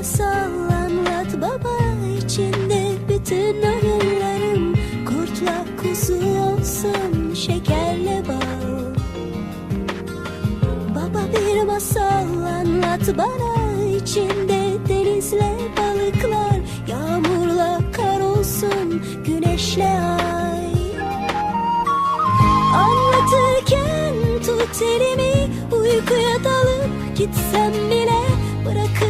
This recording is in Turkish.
masal anlat baba içinde bütün oyunlarım kurtla kuzu olsun şekerle bal. Baba bir masal anlat bana içinde denizle balıklar yağmurla kar olsun güneşle ay. Anlatırken tut elimi uykuya dalıp gitsem bile bırakıp